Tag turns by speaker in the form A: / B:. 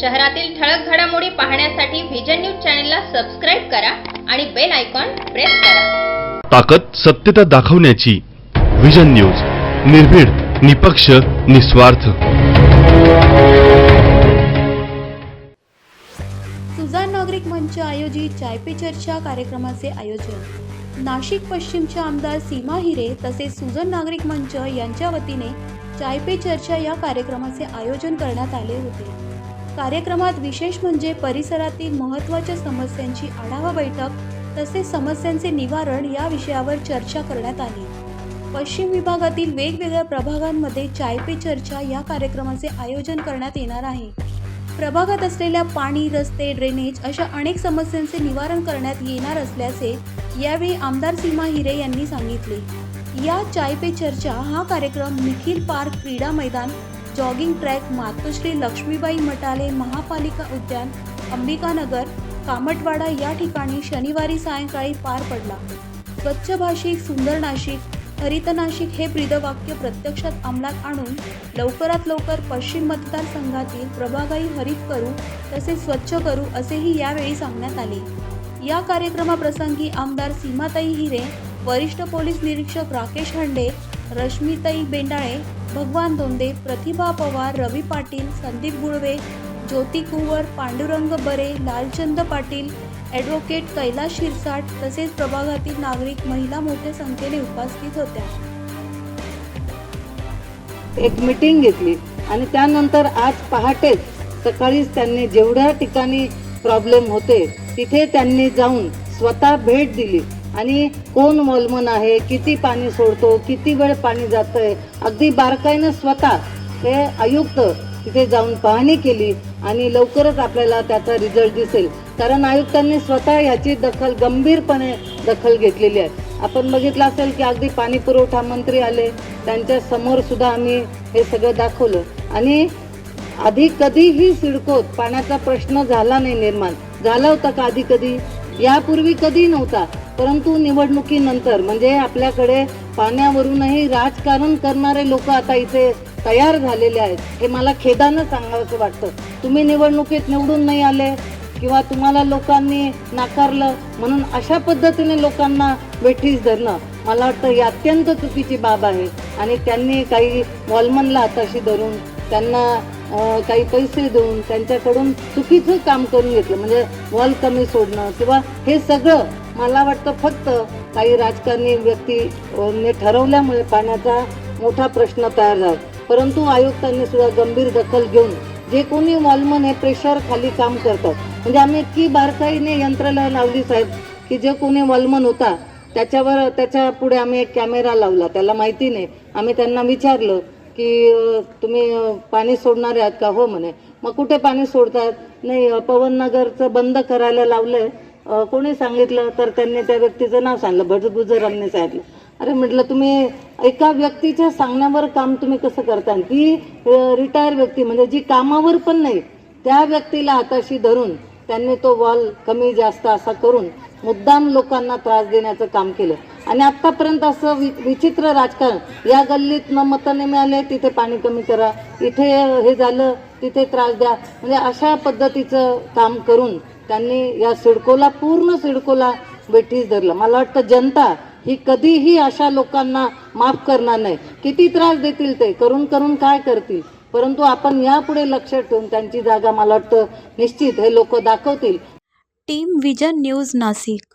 A: शहरातील ठळक घडामोडी पाहण्यासाठी व्हिजन न्यूज चॅनलला सबस्क्राईब करा आणि बेल आयकॉन प्रेस करा.
B: ताकद सत्यता दाखवण्याची विजन न्यूज निर्भीड निपक्ष निस्वार्थ.
C: सुजाण नागरिक मंच आयोजित चाय पे चर्चा कार्यक्रमाचे आयोजन. नाशिक पश्चिमच्या आमदार सीमा हिरे तसेच सुजन नागरिक मंच यांच्या वतीने चाय पे चर्चा या कार्यक्रमाचे आयोजन करण्यात आले होते. कार्यक्रमात विशेष म्हणजे परिसरातील महत्त्वाच्या समस्यांची आढावा बैठक तसेच समस्यांचे निवारण या विषयावर चर्चा करण्यात आली. पश्चिम विभागातील वेगवेगळ्या प्रभागांमध्ये चाय पे चर्चा या कार्यक्रमाचे आयोजन करण्यात येणार आहे. प्रभागात असलेल्या पाणी रस्ते ड्रेनेज अशा अनेक समस्यांचे निवारण करण्यात येणार असल्याचे यावेळी आमदार सीमा हिरे यांनी सांगितले. या चाय पे चर्चा हा कार्यक्रम निखिल पार्क क्रीडा मैदान जॉगिंग ट्रॅक मातोश्री लक्ष्मीबाई मटाले महापालिका उद्यान अंबिकानगर कामटवाडा या ठिकाणी शनिवारी सायंकाळी पार पडला. स्वच्छ भाषिक सुंदर नाशिक हरित नाशिक हे ब्रीदवाक्य प्रत्यक्षात अंमलात आणून लवकरात लवकर पश्चिम मतदारसंघातील प्रभागाई हरित करू तसेच स्वच्छ करू असेही यावेळी सांगण्यात आले. या कार्यक्रमाप्रसंगी आमदार सीमाताई हिरे वरिष्ठ पोलीस निरीक्षक राकेश हंडे रश्मीताई बेंडाळे भगवान दोंदे प्रतिभा पवार रवी पाटील संदीप गुळवे ज्योती कुंवर पांडुरंग बरे लालचंद पाटील ॲडव्होकेट कैलास शिरसाट तसेच प्रभागातील नागरिक महिला मोठ्या संख्येने उपस्थित होत्या.
D: एक मीटिंग घेतली आणि त्यानंतर आज पहाटेच सकाळीच त्यांनी जेवढ्या ठिकाणी प्रॉब्लेम होते तिथे त्यांनी जाऊन स्वतः भेट दिली. आणि कोण वॉलमन आहे किती पाणी सोडतो किती वेळ पाणी जातंय अगदी बारकाईनं स्वतः ते आयुक्त तिथे जाऊन पाहणी केली आणि लवकरच आपल्याला त्याचा रिझल्ट दिसेल. कारण आयुक्तांनी स्वतः याची दखल गंभीरपणे दखल घेतलेली आहे. आपण बघितलं असेल की अगदी पाणी पुरवठा मंत्री आले त्यांच्यासमोर सुद्धा आम्ही हे सगळं दाखवलं. आणि आधी कधीही सिडकोत पाण्याचा प्रश्न झाला नाही निर्माण. झाला होता का आधी कधी? यापूर्वी कधी नव्हता परंतु निवडणुकीनंतर म्हणजे आपल्याकडे पाण्यावरूनही राजकारण करणारे लोक आता इथे तयार झालेले आहेत. हे मला खेदानं सांगावंसं वाटतं. तुम्ही निवडणुकीत निवडून नाही आले किंवा तुम्हाला लोकांनी नाकारलं म्हणून अशा पद्धतीने लोकांना वेठीस धरणं मला वाटतं ही अत्यंत चुकीची बाब आहे. आणि त्यांनी काही वॉलमनला हाताशी धरून त्यांना काही पैसे देऊन त्यांच्याकडून चुकीचं काम करून घेतलं. म्हणजे वॉल कमी सोडणं किंवा हे सगळं मला वाटतं फक्त काही राजकारणी व्यक्तीने ठरवल्यामुळे पाण्याचा मोठा प्रश्न तयार झाला. परंतु आयुक्तांनी सुद्धा गंभीर दखल घेऊन जे कोणी वॉलमन हे प्रेशर खाली काम करतात. म्हणजे आम्ही इतकी बारकाईने यंत्रणा लावली साहेब की जे कोणी वॉलमन होता त्याच्यावर त्याच्या पुढे आम्ही एक कॅमेरा लावला. त्याला माहिती नाही. आम्ही त्यांना विचारलं की तुम्ही पाणी सोडणारे आहात का? हो म्हणे. मग कुठे पाणी सोडतात? नाही पवननगरचं बंद करायला लावलंय. कोणी सांगितलं? तर त्यांनी त्या व्यक्तीचं नाव सांगितलं भटगुजरांनी सांगितलं. अरे म्हटलं तुम्ही एका व्यक्तीच्या सांगण्यावर काम तुम्ही कसं करता? ती रिटायर व्यक्ती म्हणजे जी कामावर पण नाही त्या व्यक्तीला हाताशी धरून त्यांनी तो वॉल कमी जास्त असा करून मुद्दाम लोकांना त्रास देण्याचं काम केलं. आणि आतापर्यंत असं वि विचित्र राजकारण या गल्लीत न मतं नाही मिळाले तिथे पाणी कमी करा इथे हे झालं तिथे त्रास द्या म्हणजे अशा पद्धतीचं काम करून त्यांनी या सिडकोला पूर्ण सिडकोला बेठीस धरलं. मला वाटतं जनता ही कधीही अशा लोकांना माफ करणार नाही. किती त्रास देतील ते करून करून काय करतील? परंतु आपण यापुढे लक्ष ठेवून त्यांची जागा मला वाटतं निश्चित हे लोक दाखवतील.
C: Team vision news Nashik.